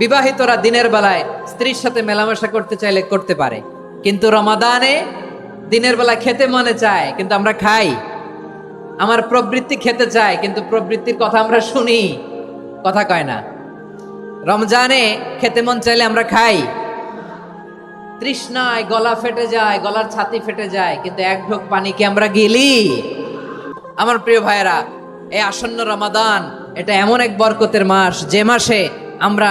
বিবাহিতরা দিনের বেলায় স্ত্রীর সাথে মেলামেশা করতে চাইলে করতে পারে। কিন্তু রমাদানে দিনের বেলা খেতে মনে চায়, কিন্তু আমরা খাই। আমার প্রবৃত্তি খেতে চায়, কিন্তু প্রবৃত্তির কথা আমরা শুনি। কথা কয় না। রমজানে খেতে মন চাইলে আমরা খাই। তৃষ্ণায় গলা ফেটে যায়, গলার ছাতি ফেটে যায়, কিন্তু এক ঢোক পানি কি আমরা গিলি? আমার প্রিয় ভাইয়েরা এই আসন্ন রমাদান, এটা এমন এক বরকতের মাস, যে মাসে আমরা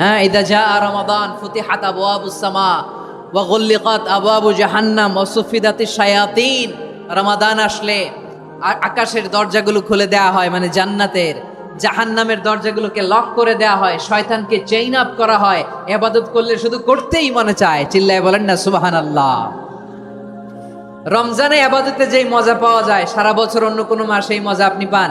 হ্যাঁ ইদা যা রমাদান, ফুতিহাত আবওয়াবুস সামা, ওয়া গুল্লিকাত আবওয়াবু জাহান্নাম, ওয়া সুফিদাতিশ শায়াতিন। রমাদান আসলে আকাশের দরজাগুলো খুলে দেয়া হয় মানে জান্নাতের। জাহান্নামের দরজাগুলোকে লক করে দেয়া হয়, শয়তানকে চেইন আপ করা হয়। এবাদত করলে শুধু করতেই মনে চায়, চিল্লায় বলেন না সুবাহান আল্লাহ রমজানে আবাদতে যেই মজা পাওয়া যায়, সারা বছর অন্য কোনো মাসে এই মজা আপনি পান।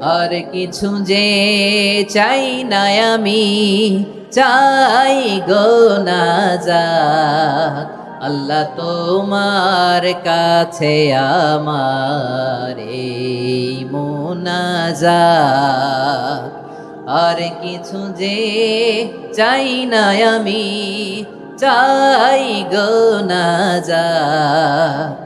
আর কিছু যে চাই না আমি, চাই গো নাজাত আল্লাহ তোমার কাছে আমার এই আর কিছু যে চাই না আমি, চাই গো নাজাত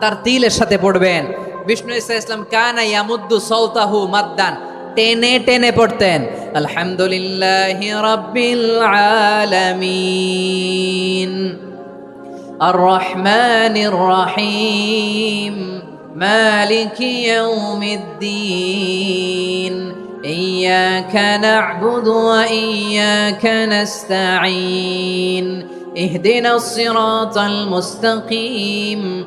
তার তিলের সাথে পড়বেন বিষ্ণু ইসা ইসলাম কানা ইয়ামুদ্দু সৌতাহু মাদ্দান টেনে টেনে পড়তেন আলহামদুলিল্লাহ রাব্বিল আলামিন الرحمن الرحيم مالك يوم الدين إياك نعبد وإياك نستعين اهدنا الصراط المستقيم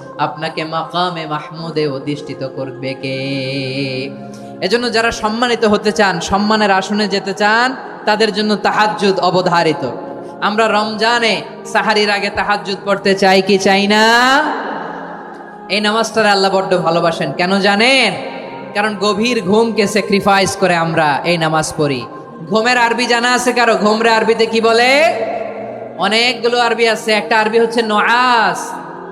আপনাকে মাকামে মাহমুদে অধিষ্ঠিত করবে কে? এজন্য যারা সম্মানিত হতে চান, সম্মানের আসনে যেতে চান, তাদের জন্য তাহাজ্জুদ অবধারিত। আমরা রমজানে সাহারির আগে তাহাজ্জুদ পড়তে চাই কি চাই না? এই নামাজটারে আল্লাহ বড্ড ভালোবাসেন। কেন জানেন? কারণ গভীর ঘুমকে স্যাক্রিফাইস করে আমরা এই নামাজ পড়ি। ঘুমের আরবি জানা আছে কারও? ঘুমরে আরবিতে কি বলে? অনেকগুলো আরবি আছে। একটা আরবি হচ্ছে নোয়াস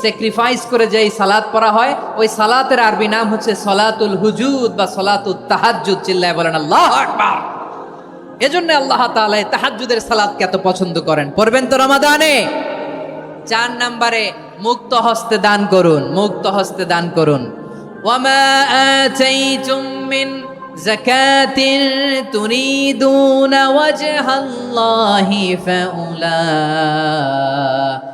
স্যাক্রিফাইস করে যেই সালাত পড়া হয়, ওই সালাতের আরবি নাম হচ্ছে সলাতুল হুজুদ বা সলাতুল তাহাজ্জুদ, চিল্লায় বলেন, আল্লাহ আকবার! এজন্য আল্লাহ তাআলা এই তাহাজ্জুদের সালাতকে এত পছন্দ করেন। পড়বেন তো রমাদানে? চার নম্বরে, মুক্ত হস্তে দান করুন, মুক্ত হস্তে দান করুন। ওয়ামা আতাইতুম মিন ওয়াজহাল্লাহি ফাউলাইকা হুমুল মুদঈফুন